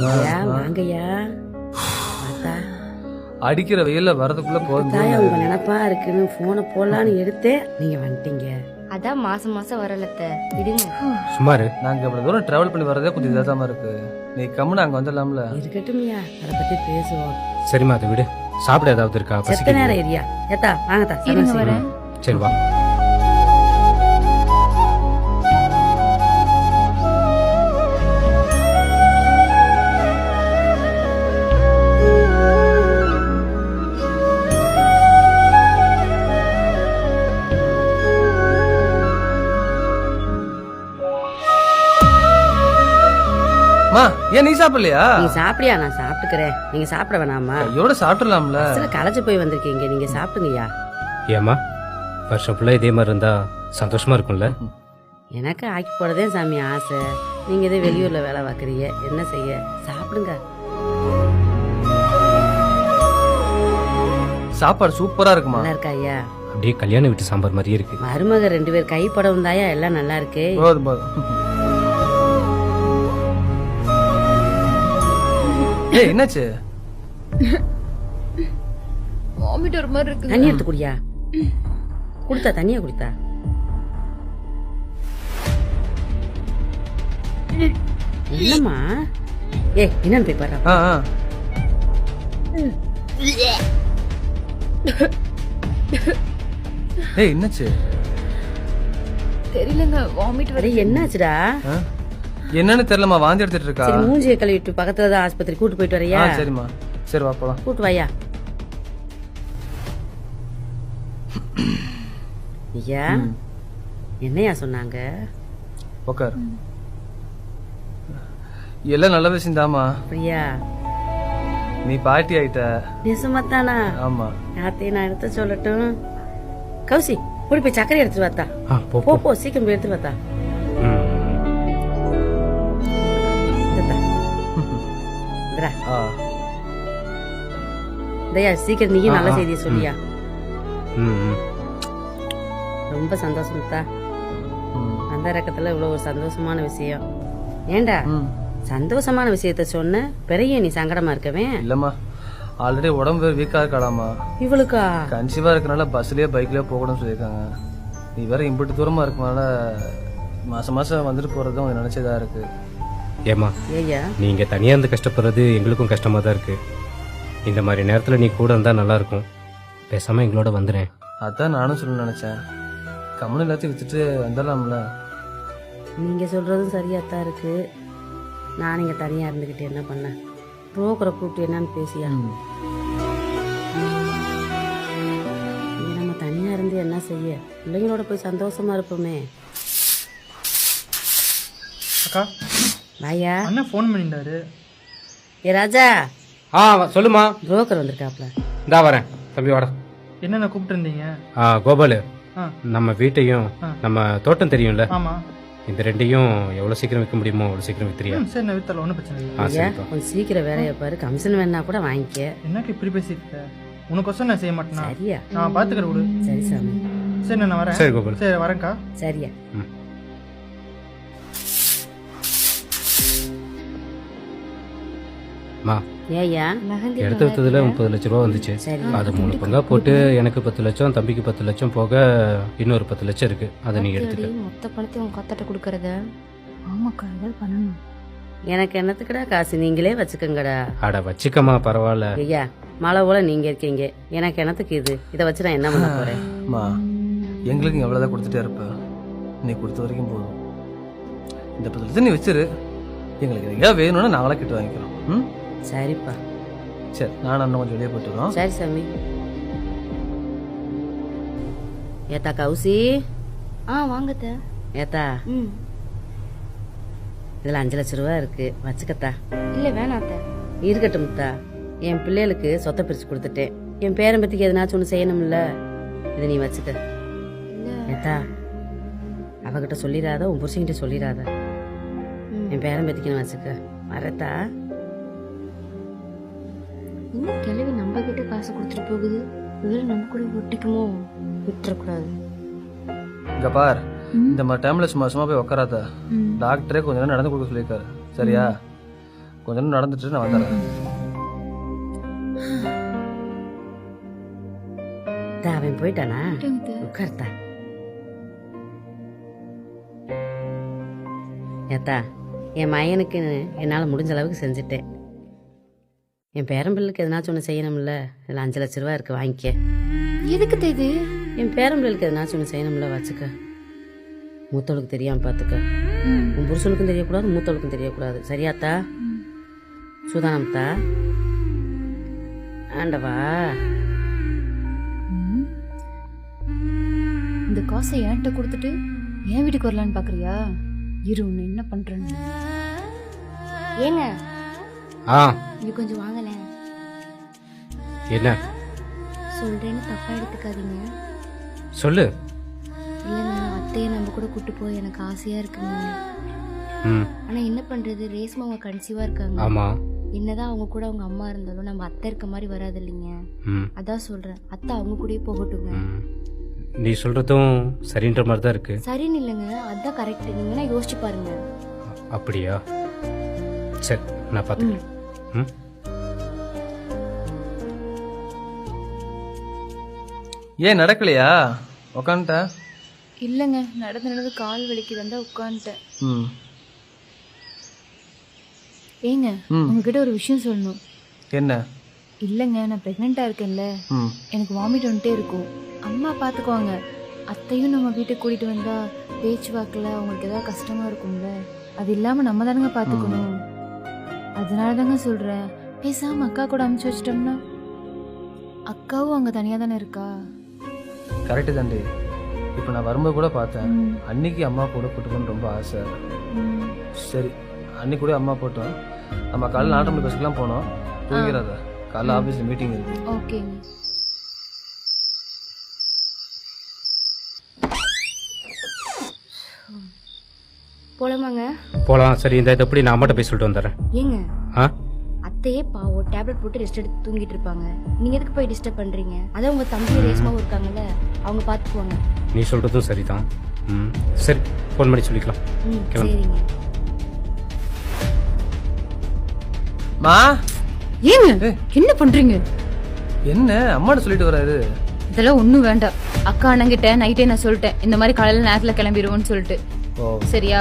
ஐயா வாங்கய்யா. பார்த்தா அடிக்கிற வெயில்ல வரதுக்குள்ள போதும் தாயா உங்க நினப்பா இருக்குன்னு போனை போடலான்னு எடுத்தேன். நீங்க வந்துட்டீங்க. அதான் மாசம் மாசம் வரலத்த. விடுங்க. சுமாரு. நாங்க இவ்வளவு தூரம் டிராவல் பண்ணி வரதே கொஞ்சம் இதாதாம இருக்கு. நீ கம்முன்னு அங்க வந்துடலாம்ல. இருக்கட்டும்யா. அதை பத்தி பேசுவோம். சரிம்மா அதை விடு. சாப்பிட ஏதாவது இருக்கா? செத்த பசிக்குது நேரம் ஏரியா ஏத்தா வாங்கத்தா. சரி வா. மா ஏன் நீ சாப்பிடலையா? நீ சாப்பிடியா? நான் சாப்பிட்டுக்கிறேன். நீங்க சாப்பிட வேணாமா? கையோட சாப்பிடலாம்ல. சில களைச்சு போய் வந்திருக்கீங்க. நீங்க சாப்பிடுங்கய்யா. ஏம்மா வருஷம் ஃபுல்லாக இதே மாதிரி இருந்தா சந்தோஷமா இருக்கும்ல? எனக்கு ஆக்கி போடதே சாமி ஆசை. நீங்க இதே வெளியூர்ல வேலை பார்க்குறீங்க. என்ன செய்ய? சாப்பிடுங்க. சாப்பாடு சூப்பரா இருக்குமா? நல்லா இருக்கா ஐயா அப்படியே கல்யாண வீட்டு சாம்பார் மாதிரியே இருக்கு. மருமக ரெண்டு பேர் கைப்படம் தாயா எல்லாம் நல்லா இருக்கு. போதும் போதும். ஏய் என்னாச்சு? வாமிட் ஒரு மாதிரி இருக்கு தண்ணி எடுத்து குடியா? குடுத்தா தண்ணியா குடுத்தா? என்னம்மா? ஏ என்னன்னு போய் பாரு. ஆ ஆ. ஏய் என்னாச்சு? தெரியலங்க வாமிட் அரே என்னாச்சுடா? ஆ? என்னன்னு தெரியலமா வாந்தி எடுத்துட்டு இருக்கா? சரி மூஞ்சியை கழுவிட்டு பக்கத்துல தான் ஆஸ்பத்திரி கூட்டு போயிட்டு ஆ வரையா சரிம்மா. சரி வா போலாம். கூட்டு வாயா. ஐயா என்னையா சொன்னாங்க? உட்கார் எல்லாம் நல்ல விஷயம் தாமா அப்படியா? நீ பாட்டி ஆயிட்ட. நெசமாத்தானா? ஆமா. யாத்தையும் நான் எடுத்து சொல்லட்டும். கௌசி போய் போய் சக்கரை எடுத்துட்டு வாத்தா. ஆ போ போ. போ சீக்கிரம் போய் எடுத்துட்டு வாத்தா. ஆ. இதையா சீக்கிரம் நீயும் நல்ல. செய்தியை சொல்லியா. ரொம்ப சந்தோஷம் தா. அந்த ரக்கத்துல இவ்வளவு ஒரு சந்தோஷமான விஷயம். ஏண்டா. சந்தோஷமான விஷயத்த சொன்ன பெரிய நீ சங்கடமா இருக்கவே? இல்லம்மா. ஆல்ரெடி உடம்பு வீக்கா இருக்காடாமா இவளுக்கா? கன்சீவா இருக்கனால பஸ்லயே பைக்லயே போகணும்னு சொல்லியிருக்காங்க. நீ வேற இம்புட்டு தூரமா இருக்கனால மாசம் மாசம் வந்துட்டு போறது நினைச்சதா இருக்கு. ஏம்மா? ஏய்யா. நீங்க தனியா இருந்து கஷ்டப்படுறது எங்களுக்கும் கஷ்டமா தான் இருக்கு. இந்த மாதிரி நேரத்துல நீ கூட இருந்தா நல்லா இருக்கும். பேசாம எங்களோட வந்துடுறேன் அதான் நானும் சொல்ல நினைச்சேன். கம்முனு எல்லாத்தையும் வித்துட்டு வந்துடலாம்ல நீங்க சொல்றதும் சரியாத்தான் இருக்கு. நான் இங்க தனியா இருந்துகிட்டு என்ன பண்ண புரோக்கரை கூப்பிட்டு என்னன்னு பேசியா. இங்க நம்ம தனியா இருந்து என்ன செய்ய? பிள்ளைங்களோட போய் சந்தோஷமா இருப்போமே. அக்கா வாயா அண்ணன் ஃபோன் பண்ணியிருந்தாரு. ஏ ராஜா? ஆ சொல்லுமா. புரோக்கர் வந்திருக்காப்ல. இந்தா வரேன். தம்பி வாடா. என்னென்ன கூப்பிட்டுருந்தீங்க? ஆ கோபாலு. ஆ. நம்ம வீட்டையும் ஆ. நம்ம தோட்டம் தெரியும்ல. ஆமாம் இந்த ரெண்டையும் எவ்வளவு சீக்கிரம் விற்க முடியுமோ அவ்வளவு சீக்கிரம் வித்துறியா? ம் சரி நான் வித்தல ஒன்றும் பிரச்சனை இல்லை. ஆ ஐயா சரிப்பா கொஞ்சம் சீக்கிரம் வேலையை பாரு. கமிஷன் வேணா கூட வாங்கிக்க. என்னக்கு இப்படி பேசிட்டு உனக்கொசம் நான் செய்ய மாட்டேனா? சரியா. நான் பார்த்துக்கிறேன் விடு. சரி சாமி. சரி நான் வரேன். சரி கோபால். சரி வரேன்க்கா. சரியா. மா. ஏய்யா. மெஹந்தி எடுத்து வித்ததுல முப்பது லட்ச ரூபா வந்துச்சு. சரி. அது மூணு பங்கா போட்டு எனக்கு பத்து லட்சம் தம்பிக்கு பத்து லட்சம் போக இன்னொரு பத்து லட்சம் இருக்கு. அதை நீ எடுத்துக்க. மொத்த பணத்தையும் உங்க கத்தாட்ட கொடுக்கறத? ஆமாக்கா ஏதாவது பண்ணணும். எனக்கு என்னத்துக்குடா காசு? நீங்களே வச்சுக்கோங்கடா. அட வச்சுக்கம்மா பரவாயில்ல. ஐயா மழை போல நீங்க இருக்கீங்க. எனக்கு என்னத்துக்கு இது? இதை வச்சு நான் என்ன பண்ண போறேன்? எங்களுக்கு எவ்வளவுதான் கொடுத்துட்டே இருப்ப. நீ கொடுத்த வரைக்கும் போதும். இந்த பத்து லட்சம் நீ வச்சிரு. எங்களுக்கு எதையா வேணும்னா நாங்களா கிட்ட வாங்கிக்கிறோம். ம்? சரிப்பா. சரி நான் அண்ணன் கொஞ்சம் வெளியே போயிட்டு வரோம். சரி சாமி. ஏத்தா கௌசி? ஆ வாங்கத்த. ஏத்தா. ம். இதுல அஞ்சு லட்ச ரூபா இருக்கு. வச்சுக்கத்தா. இல்ல வேணாத்த இருக்கட்டும் தா என் பிள்ளைகளுக்கு சொத்தை பிரிச்சு கொடுத்துட்டேன். என் பேரன் பத்திக்கு எதனாச்சும் ஒன்று செய்யணும்ல? இதை நீ வச்சுக்க. ஏத்தா அவகிட்ட சொல்லிடாத உன் புருஷன்கிட்ட சொல்லிடாத. என் பேரன் பத்திக்கு வச்சுக்க. வரத்தா. இன்னும் கிழவி நம்ம கிட்ட காசு கொடுத்துட்டு போகுது? இவரு நம்ம கூட ஒட்டிக்குமோ? விட்டுறக்கூடாது. இங்க பார் இந்த மாதிரி டைம்ல சும்மா சும்மா போய் உட்காராத டாக்டரே கொஞ்ச நேரம் நடந்து கொடுக்க சொல்லியிருக்காரு. சரியா? கொஞ்ச நேரம் நடந்துட்டு நான் வந்துடுறேன். தா, அவன் போயிட்டானா? உட்கார்த்தா ஏத்தா என் மயனுக்கு என்னால் முடிஞ்ச அளவுக்கு செஞ்சுட்டேன். என் பேரம்பிள்ளைக்கு எதனாச்சும் ஒன்று செய்யணும்ல? இதில் அஞ்சு லட்ச ரூபா இருக்கு வாங்கிக்க. எதுக்கு இது? என் பேரம்பிள்ளைக்கு எதனாச்சும் ஒன்று செய்யணும்ல வச்சுக்க. மூத்தவளுக்கு தெரியாமல் பார்த்துக்க உன் புருஷனுக்கும் தெரியக்கூடாது மூத்தவளுக்கும் தெரியக்கூடாது. சரியாத்தா சுதானம்தா ஆண்டவா? இந்த காசை என்கிட்ட கொடுத்துட்டு என் வீட்டுக்கு வரலான்னு பாக்குறியா? இரு உன்னை என்ன பண்றேன்னு. ஏங்க ஆ. இங்க கொஞ்சம் வாங்கலேன் என்ன? சொல்றேன்னு தப்பா எடுத்துக்காதீங்க. சொல்லு. இல்லைங்க அத்தையை நம்ம கூட கூட்டு போய் எனக்கு ஆசையா இருக்குங்க. ம். ஆனா என்ன பண்றது? ரேஸ்மா அவங்க கன்சீவா இருக்காங்க. ஆமாம் என்னதான் அவங்க கூட அவங்க அம்மா இருந்தாலும் நம்ம அத்தை இருக்க மாதிரி வராது இல்லைங்க. ம். அதான் சொல்றேன். அத்தை அவங்க கூடயே போகட்டுங்க. நீ சொல்கிறதும் சரின்ற மாதிரி தான் இருக்கு. சரின்னு இல்லைங்க. அதான் கரெக்ட் நீங்க வேணா யோசிச்சு பாருங்க. அப்படியா? சரி நான் பார்த்துக்கிறேன் ஏன் நடக்கலையா? உக்காந்துட்ட இல்லைங்க நடந்து நடந்து கால் வலிக்கு வந்தா உட்காந்துட்டேன் ஏங்க. உங்ககிட்ட ஒரு விஷயம் சொல்லணும். என்ன? இல்லைங்க நான் ப்ரெக்னெண்ட்டாக இருக்கேன்ல. எனக்கு வாமிட் வந்துட்டே இருக்கும். அம்மா பார்த்துக்குவாங்க அத்தையும் நம்ம வீட்டுக்கு கூட்டிட்டு வந்தா பேச்சுவாக்கில் அவங்களுக்கு ஏதாவது கஷ்டமா இருக்கும்ல. அது இல்லாம நம்ம தானங்க பார்த்துக்கணும் அதனால தாங்க சொல்றேன் பேசாம அக்கா கூட அமுச்சு வச்சிட்டோம்னா? அக்காவும் அங்க தனியா தானே இருக்கா? கரெக்டு தாண்டி. இப்போ நான் வரும்போது கூட பார்த்தேன். அன்னைக்கு அம்மா கூட கூட்டு போகணும்னு ரொம்ப ஆசை. சரி. அன்னைக்கு கூட அம்மா போட்டோம். நம்ம காலையில் நாட்டு மணி பஸ்க்குலாம் போனோம். தூங்கிறாத காலைல ஆஃபீஸில் மீட்டிங் இருக்கு. ஓகேங்க. போலாமாங்க? போகலாம் சரி இந்த இதை எப்படி நான் அம்மாட்ட போய் சொல்லிட்டு வந்துடுறேன். ஏங்க ஆ? அத்தையே பாவம் டேப்லெட் போட்டு ரெஸ்ட் எடுத்து தூங்கிட்டு இருப்பாங்க. நீங்க எதுக்கு போய் டிஸ்டர்ப் பண்றீங்க? அதான் உங்க தம்பி ரேஸ்மாவும் இருக்காங்கல்ல அவங்க பாத்துக்குவாங்க. நீ சொல்கிறதும் சரிதான். ம் சரி ஃபோன் பண்ணி சொல்லிக்கலாம். ம் கிளம்பு. சரிங்க. மா? ஏங்க என்ன பண்றீங்க? என்ன? அம்மாட்ட சொல்லிட்டு வராரு. இதெல்லாம் ஒண்ணும் வேண்டாம். அக்கா அண்ணங்கிட்ட நைட்டே நான் சொல்லிட்டேன். இந்த மாதிரி காலையில நேரத்துல கிளம்பிடுவோம்னு சொல்லிட்டு. சரியா?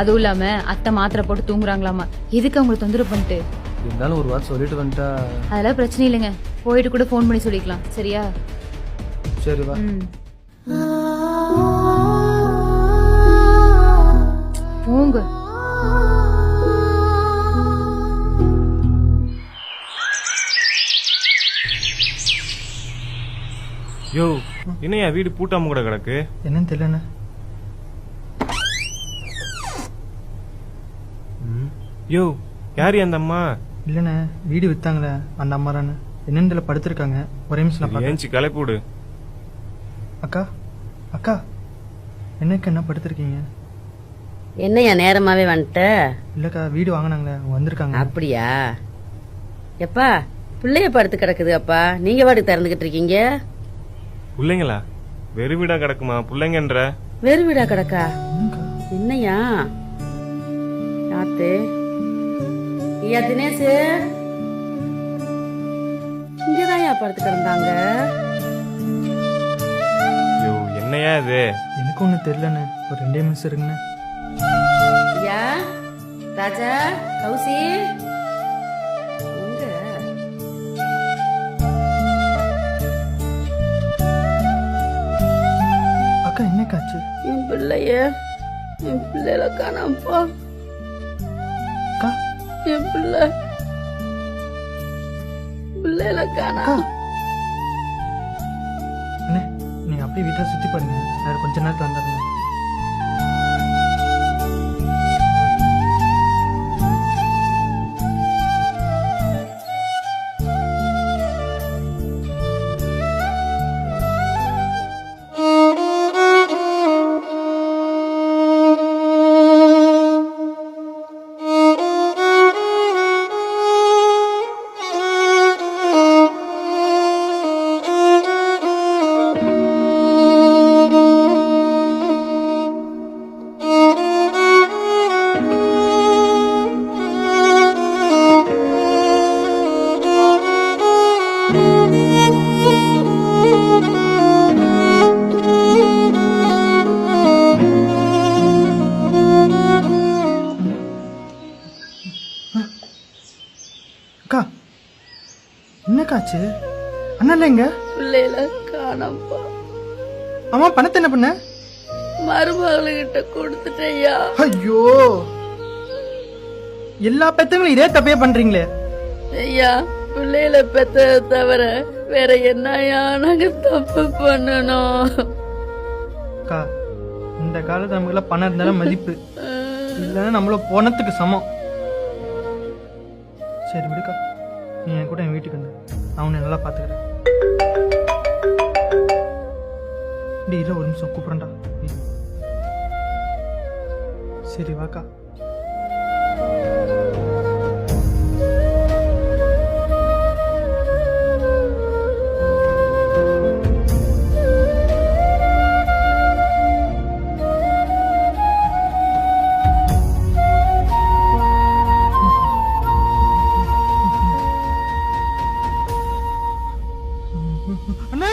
அதுவும் இல்லாம அத்தை மாத்திரை போட்டு தூங்குறாங்களாமா? எதுக்கு அவங்களை தொந்தரவு பண்ணிட்டு? இருந்தாலும் ஒரு வாரம் சொல்லிட்டு வந்துட்டா. அதெல்லாம் பிரச்சனை இல்லைங்க. போயிட்டு கூட ஃபோன் பண்ணி சொல்லிக்கலாம். சரியா? சரி வா. போங்க யோ என்னையா வீடு பூட்டாம கூட கிடக்கு? என்னன்னு தெரியலண்ணே. யோ யார் அந்த அம்மா? இல்லைண்ணே வீடு வித்தாங்களே அந்த அம்மா தானே என்னன்னு படுத்திருக்காங்க? ஒரே நிமிஷம் நான். ஏஞ்சி கிளப்பி விடு. அக்கா அக்கா என்னக்கு என்ன படுத்திருக்கீங்க? என்னையா நேரமாவே வந்துட்ட? இல்லக்கா வீடு வாங்கினாங்களே வந்திருக்காங்க. அப்படியா? எப்பா பிள்ளைய படுத்து கிடக்குது அப்பா. நீங்க பாட்டுக்கு திறந்துகிட்டு இருக்கீங்க? பிள்ளைங்களா? வெறு வீடா கிடக்குமா? பிள்ளைங்கன்ற? வெறு வீடா கிடக்கா? என்னையா? யாத்து? ஐயா தினேஷ்? இங்கதான் படுத்து கிடந்தாங்க? யோ என்னையா இது? எனக்கு ஒன்றும் தெரியலண்ணே. ஒரு ரெண்டே நிமிஷம் இருங்கண்ணே. ஐயா ராஜா கௌசி. அக்கா என்னக்காச்சு என் பிள்ளைய என் பிள்ளைல காணாமப்பா என் பிள்ளை. பிள்ளைல காணா நீ நீங்க அப்படியே வீட்டை சுத்தி பாருங்க. நான் கொஞ்ச நேரத்தில் வந்துடுறேன். என்னக்காச்சு அண்ணா இல்லை எங்க? பிள்ளையில காணப்பா அம்மா பணத்தை என்ன பண்ண? மருமகளுகிட்ட கொடுத்துட்டேயா ஐயோ! எல்லா பெத்தவங்களும் இதே தப்பே பண்றீங்களே. ஐயா பிள்ளையில பெத்ததை தவிர வேற என்னையா நாங்க தப்பு பண்ணணும்? அக்கா இந்த காலத்து நமக்குள்ள பணம் இருந்தாலும் மதிப்பு. இல்லைன்னா நம்மள போனத்துக்கு சமம். சரி விடுக்கா. நீ என் கூட என் வீட்டுக்கு வந்து நான் உன்னை நல்லா பார்த்துக்கிறேன் டேய் ஒரு நிமிஷம். கூப்பிட்றேன்டா. சரி வாக்கா. அண்ணா